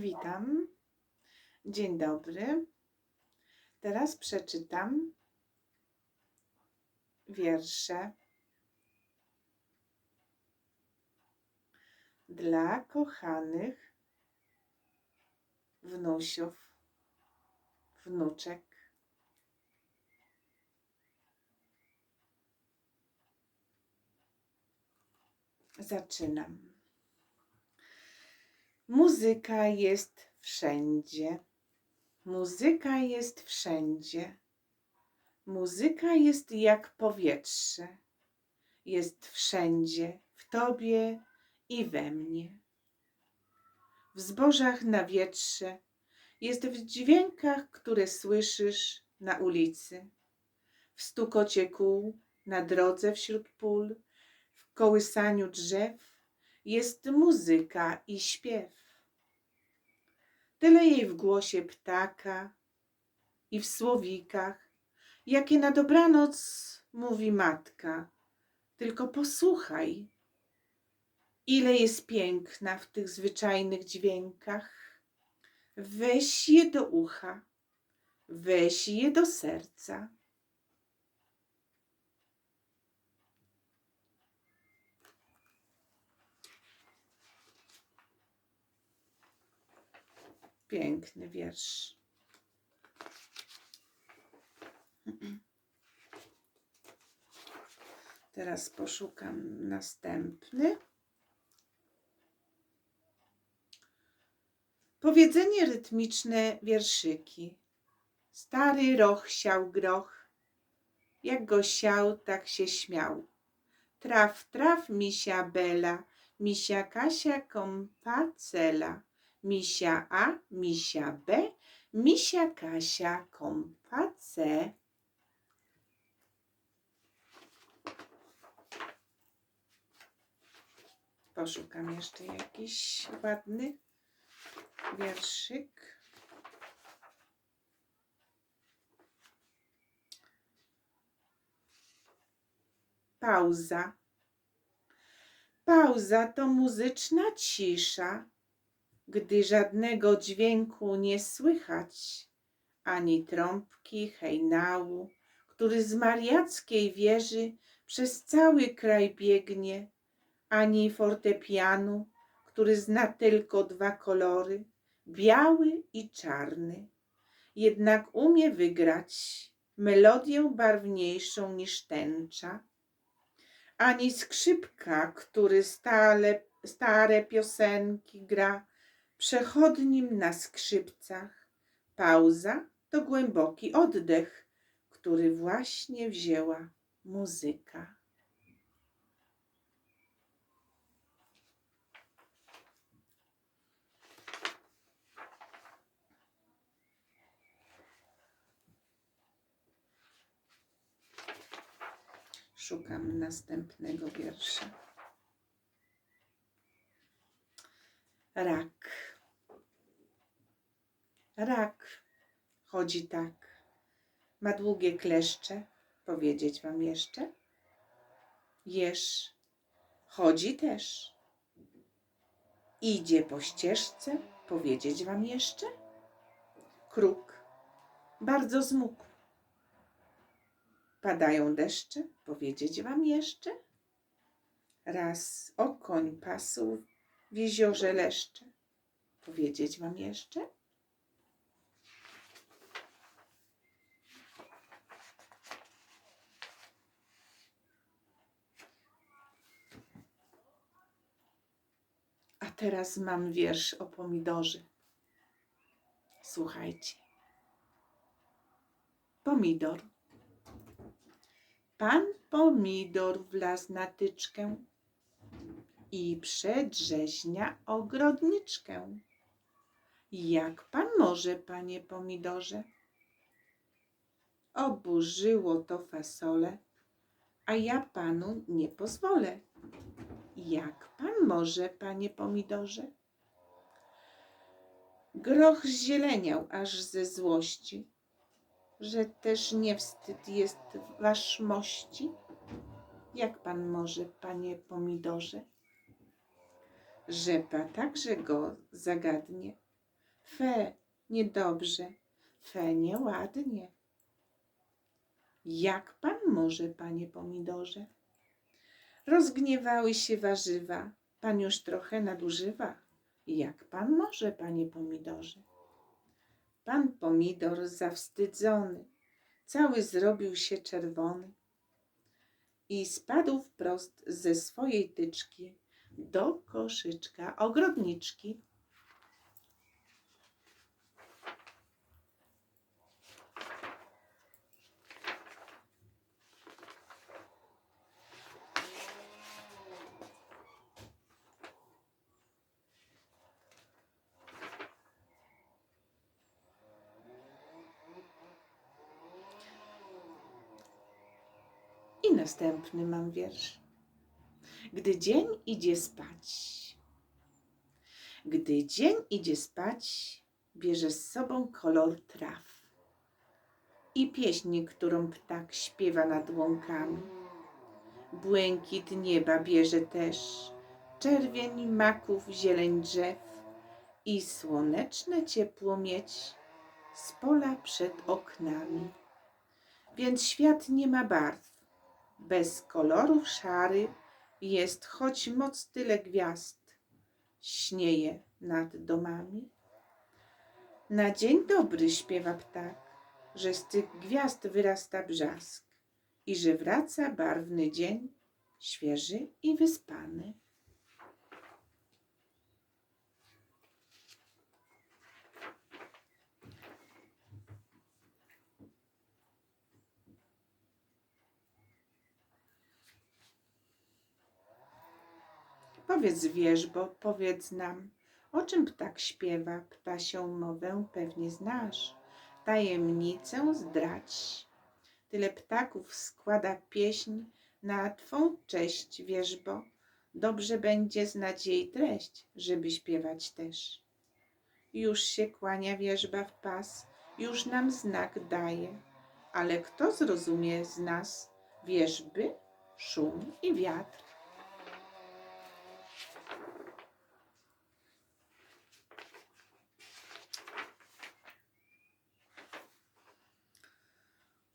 Witam. Dzień dobry. Teraz przeczytam wiersze dla kochanych wnusiów, wnuczek. Zaczynam. Muzyka jest wszędzie. Muzyka jest wszędzie. Muzyka jest jak powietrze. Jest wszędzie, w tobie i we mnie. W zbożach na wietrze, jest w dźwiękach, które słyszysz na ulicy, w stukocie kół, na drodze wśród pól, w kołysaniu drzew, jest muzyka i śpiew. Tyle jej w głosie ptaka i w słowikach, jakie na dobranoc mówi matka. Tylko posłuchaj, ile jest piękna w tych zwyczajnych dźwiękach. Weź je do ucha, weź je do serca. Piękny wiersz. Teraz poszukam następny. Powiedzenie rytmiczne wierszyki. Stary roch siał groch. Jak go siał, tak się śmiał. Traf, traf, misia Bela, misia Kasia kompacela. Misia A, misia B, misia Kasia kompa C. Poszukam jeszcze jakiś ładny wierszyk. Pauza. Pauza to muzyczna cisza gdy żadnego dźwięku nie słychać, ani trąbki hejnału, który z mariackiej wieży przez cały kraj biegnie, ani fortepianu, który zna tylko dwa kolory, biały i czarny. Jednak umie wygrać melodię barwniejszą niż tęcza, ani skrzypka, który stale, stare piosenki gra, przechodnim na skrzypcach. Pauza to głęboki oddech, który właśnie wzięła muzyka. Szukam następnego wiersza. Rak. Rak chodzi tak. Ma długie kleszcze. Powiedzieć wam jeszcze? Jesz. Chodzi też. Idzie po ścieżce. Powiedzieć wam jeszcze? Kruk. Bardzo zmógł. Padają deszcze. Powiedzieć wam jeszcze? Raz okoń pasł w jeziorze leszcze. Powiedzieć wam jeszcze? A teraz mam wiersz o pomidorze. Słuchajcie. Pomidor. Pan pomidor wlazł na tyczkę i przedrzeźnia ogrodniczkę. Jak pan może, panie pomidorze? Oburzyło to fasole, a ja panu nie pozwolę. Jak pan może, panie pomidorze? Groch zieleniał aż ze złości, że też nie wstyd jest wasz mości. Jak pan może, panie pomidorze? Rzepa także go zagadnie. Fe, niedobrze, fe, nieładnie. Jak pan może, panie pomidorze? Rozgniewały się warzywa, pan już trochę nadużywa. Jak pan może, panie pomidorze? Pan pomidor zawstydzony, cały zrobił się czerwony i spadł wprost ze swojej tyczki do koszyczka ogrodniczki. I następny mam wiersz. Gdy dzień idzie spać, gdy dzień idzie spać, bierze z sobą kolor traw i pieśń, którą ptak śpiewa nad łąkami. Błękit nieba bierze też, czerwień maków, zieleń drzew i słoneczne ciepło mieć z pola przed oknami. Więc świat nie ma barw, bez kolorów szary jest choć moc tyle gwiazd śnieje nad domami. Na dzień dobry śpiewa ptak, że z tych gwiazd wyrasta brzask i że wraca barwny dzień, świeży i wyspany. Powiedz wierzbo, powiedz nam, o czym ptak śpiewa, ptasią mowę pewnie znasz. Tajemnicę zdrać. Tyle ptaków składa pieśń na twą cześć, wierzbo. Dobrze będzie znać jej treść, żeby śpiewać też. Już się kłania wierzba w pas, już nam znak daje. Ale kto zrozumie z nas wierzby, szum i wiatr?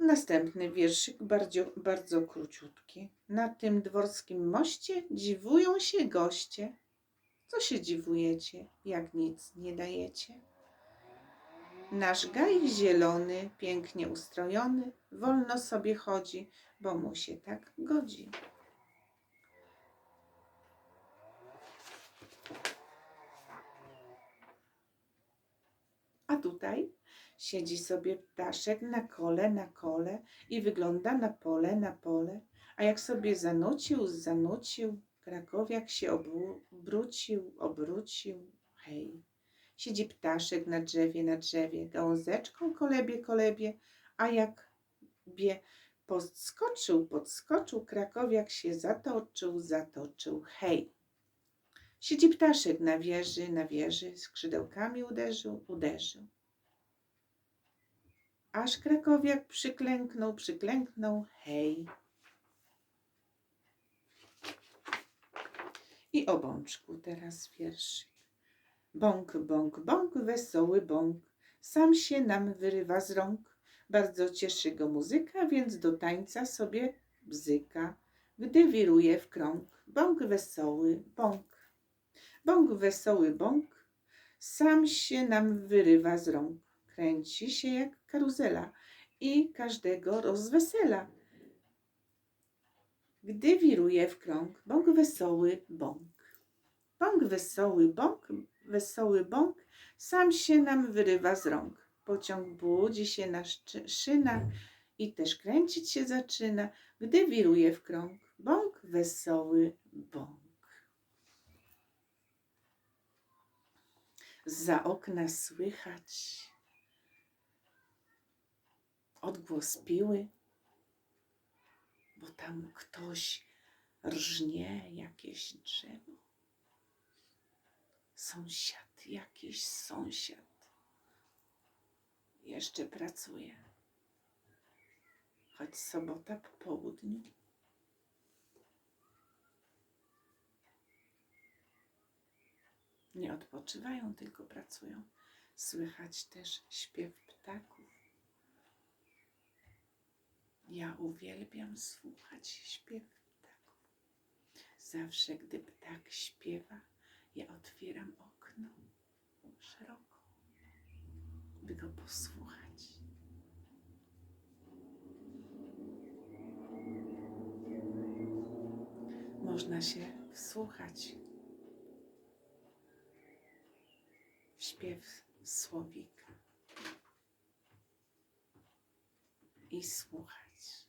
Następny wierszyk, bardzo, bardzo króciutki. Na tym dworskim moście dziwują się goście. Co się dziwujecie, jak nic nie dajecie? Nasz gaj zielony, pięknie ustrojony, wolno sobie chodzi, bo mu się tak godzi. Tutaj Siedzi sobie ptaszek na kole, na kole i wygląda na pole, na pole. A jak sobie zanucił, zanucił, krakowiak się obrócił, obrócił. Hej, siedzi ptaszek na drzewie, na drzewie, gałązeczką kolebie, kolebie, a jak bie podskoczył, podskoczył, krakowiak się zatoczył, zatoczył. Hej, siedzi ptaszek na wieży, na wieży, skrzydełkami uderzył, uderzył. Aż krakowiak przyklęknął, przyklęknął, hej. I o bączku teraz wierszyk. Bąk, bąk, bąk, wesoły bąk, sam się nam wyrywa z rąk. Bardzo cieszy go muzyka, więc do tańca sobie bzyka, gdy wiruje w krąg. Bąk wesoły, bąk. Bąk wesoły bąk, sam się nam wyrywa z rąk kręci się jak karuzela i każdego rozwesela. Gdy wiruje w krąg, bąk wesoły bąk. Bąk wesoły bąk, wesoły bąk, sam się nam wyrywa z rąk. Pociąg budzi się na szynach i też kręcić się zaczyna, gdy wiruje w krąg. Bąk wesoły bąk. Za okna słychać odgłos piły, bo tam ktoś rżnie jakieś drzewo. Sąsiad, jakiś sąsiad jeszcze pracuje, choć sobota po południu. Nie odpoczywają, tylko pracują. Słychać też śpiew ptaków. Ja uwielbiam słuchać śpiew ptaków. Zawsze, gdy ptak śpiewa, ja otwieram okno szeroko, by go posłuchać. Można się wsłuchać śpiew słowika i słuchać,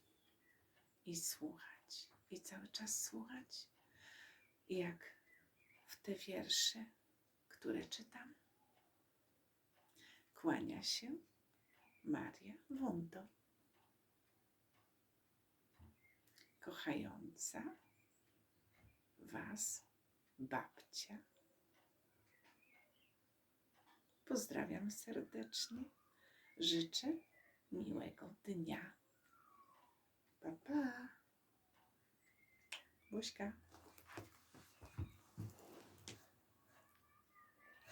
i słuchać, i cały czas słuchać, jak w te wiersze, które czytam. Kłania się Maria Wundo, kochająca Was babcia. Pozdrawiam serdecznie. Życzę miłego dnia. Pa, pa. Buźka.